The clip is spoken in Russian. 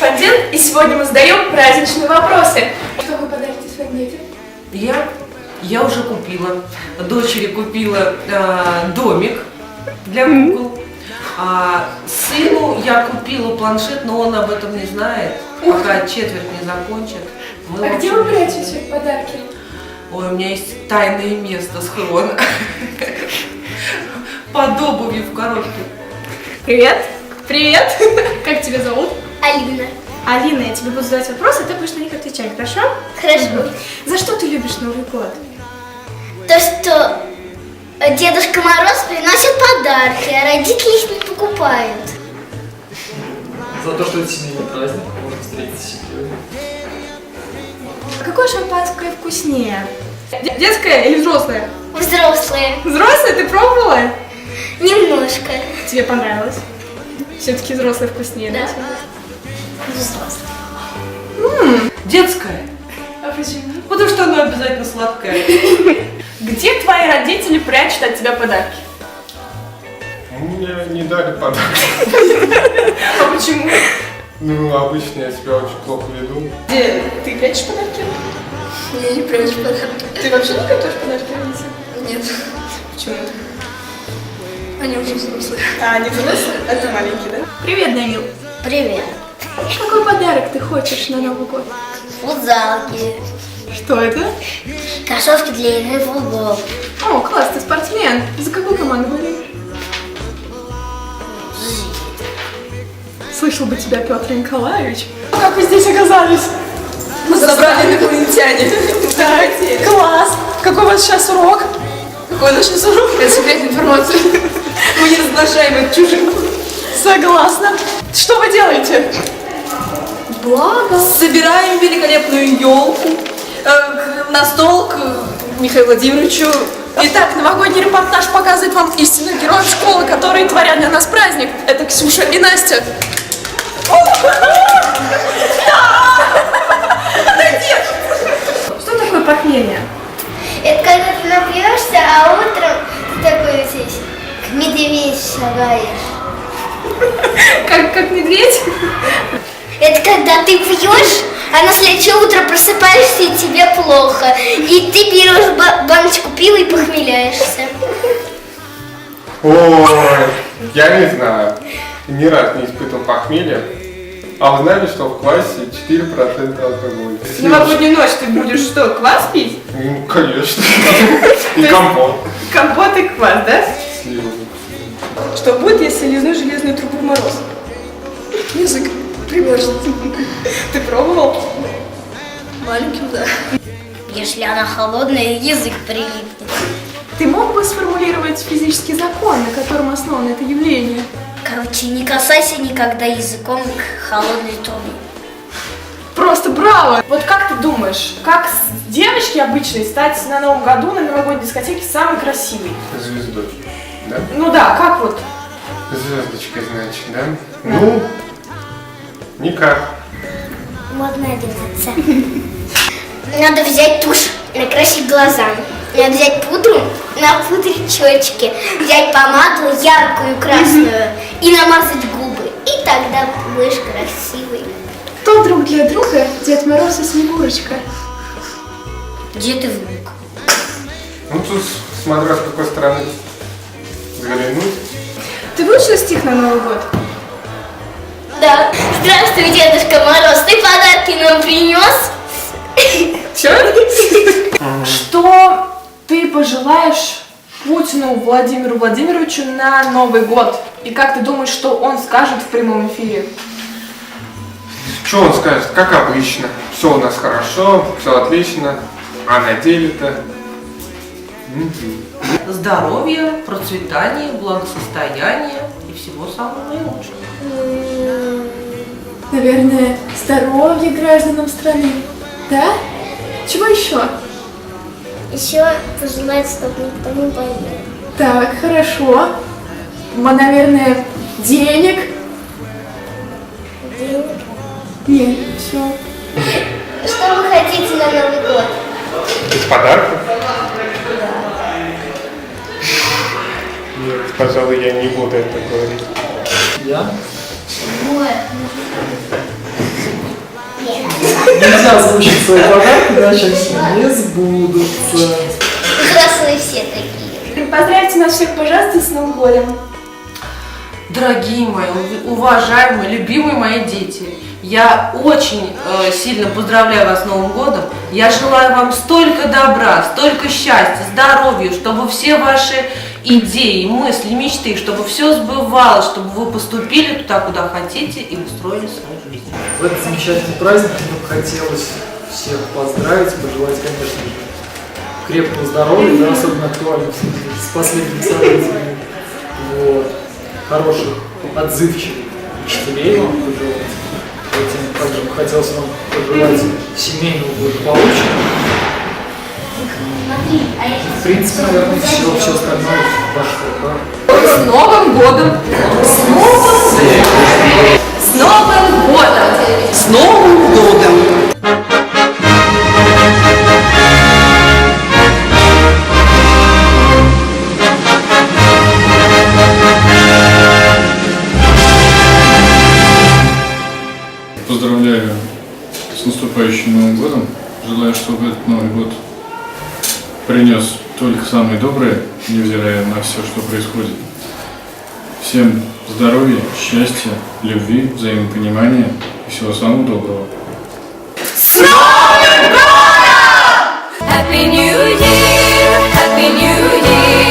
корреспондент, и сегодня мы задаем праздничные вопросы. Что вы подарите своим детям? Я, я уже купила, дочери купила э, домик для кукол. А сыну я купила планшет, но он об этом не знает, пока четверть не закончит. Мы А где вы прячете подарки? Ой, у меня есть тайное место, схрон. Под обувью в коробке. Привет. Привет. Как тебя зовут? Алина. Алина, я тебе буду задавать вопросы, а ты будешь на них отвечать, хорошо? Хорошо. За что ты любишь Новый год? То, что Дедушка Мороз приносит подарки, а родители их не покупают. За то, что это семейный праздник, можно встретиться с семьей. А какое шампанское вкуснее? Детское или взрослое? Взрослые. Взрослое ты пробовала? Немножко. Тебе понравилось? Все-таки взрослое вкуснее, да? Да. Взрослые. Детская, А почему? потому что оно обязательно сладкое. Где твои родители прячут от тебя подарки? Мне не дали подарок. А почему? Ну, обычно я себя очень плохо веду. Где ты прячешь подарки? Я не прячу подарки. Ты вообще не готовишь подарки родителям? Нет. Почему? Они уже взрослые. А, не взрослые? А ты маленький, да? Привет, Данил. Привет. Какой подарок ты хочешь на Новый год? Футзалки. Что это? Кроссовки для игры в футбол. О, класс, ты спортсмен. За какую команду болеешь? Слышал бы тебя, Петр Николаевич. Как вы здесь оказались? Мы забрали инопланетяне. Да, класс. Какой у вас сейчас урок? Какой наш сейчас урок? Это секретная информация. Мы не разглашаем это чужим. Согласна. Что вы делаете? Благо. Собираем великолепную елку на стол к Михаилу Владимировичу. Итак, новогодний репортаж показывает вам истинных героев школы, которые творят для нас праздник. Это Ксюша и Настя. Следующее утро просыпаешься и тебе плохо. И ты берешь ба- баночку пива и похмеляешься. Ой, я не знаю. Ни разу не испытывал похмелья. А вы знали, что в классе 4% алкоголя? В новогоднюю ночь ты будешь что, квас пить? Ну, конечно. И компот. Компот и квас, да? Сливы. Что будет, если лизнуть железную трубу в мороз? Язык примерзлый. Ты пробовал? Маленьким, да. Если она холодная, язык прилипнет. Ты мог бы сформулировать физический закон, на котором основано это явление? Короче, не касайся никогда языком к холодной трубе. Просто браво! Вот как ты думаешь, как с девочки обычной стать на Новом году на новогодней дискотеке самой красивой? Звездой. Да? Ну да, как вот? Звездочкой, значит, да? Ну, никак. Можно одеваться. Надо взять тушь, накрасить глаза. Надо взять пудру, напудрить щечки, взять помаду яркую красную и намазать губы. И тогда будешь красивый. Кто друг для друга Дед Мороз и Снегурочка? Где ты внук? Ну, тут смотря с какой стороны взглянуть. Ты выучила стих на Новый год? Да. Здравствуй, Дедушка Мороз, ты подарки нам принес? Все? Что ты пожелаешь Путину Владимиру Владимировичу на Новый год? И как ты думаешь, что он скажет в прямом эфире? Что он скажет? Как обычно. Все у нас хорошо, все отлично. А на деле-то... Здоровья, процветания, благосостояния и всего самого наилучшего. Наверное, здоровье гражданам страны. Да? Чего еще? Еще пожелать, чтобы никто не болел. Так, хорошо. М, Наверное, денег? Денег. Нет, все. Что вы хотите на Новый год? Из подарков? Нет, пожалуй, я не буду это говорить. Я? Нельзя озвучить свои подарки, иначе они не сбудутся. Взрослые все такие. Поздравьте нас всех, пожалуйста, с Новым годом. Дорогие мои, ув- уважаемые, любимые мои дети, я очень э, сильно поздравляю вас с Новым годом. Я желаю вам столько добра, столько счастья, здоровья, чтобы все ваши идеи, мысли, мечты, чтобы все сбывалось, чтобы вы поступили туда, куда хотите и устроили свою жизнь. В этот замечательный праздник бы хотелось всех поздравить, пожелать, конечно же, крепкого здоровья, да, особенно актуально с последними событиями. Вот. Хороших, отзывчивых учителей вам пожелать. Этим также хотелось вам пожелать семейного благополучия. В принципе, наверное, все, все остальное пошло, да. С Новым годом! С Новым С Новым годом! С Новым годом! Поздравляю с наступающим Новым годом. Желаю, чтобы этот Новый год принес только самые добрые, невзирая на все, что происходит. Всем здоровья, счастья, любви, взаимопонимания и всего самого доброго. С Новым годом! Happy New Year! Happy New Year!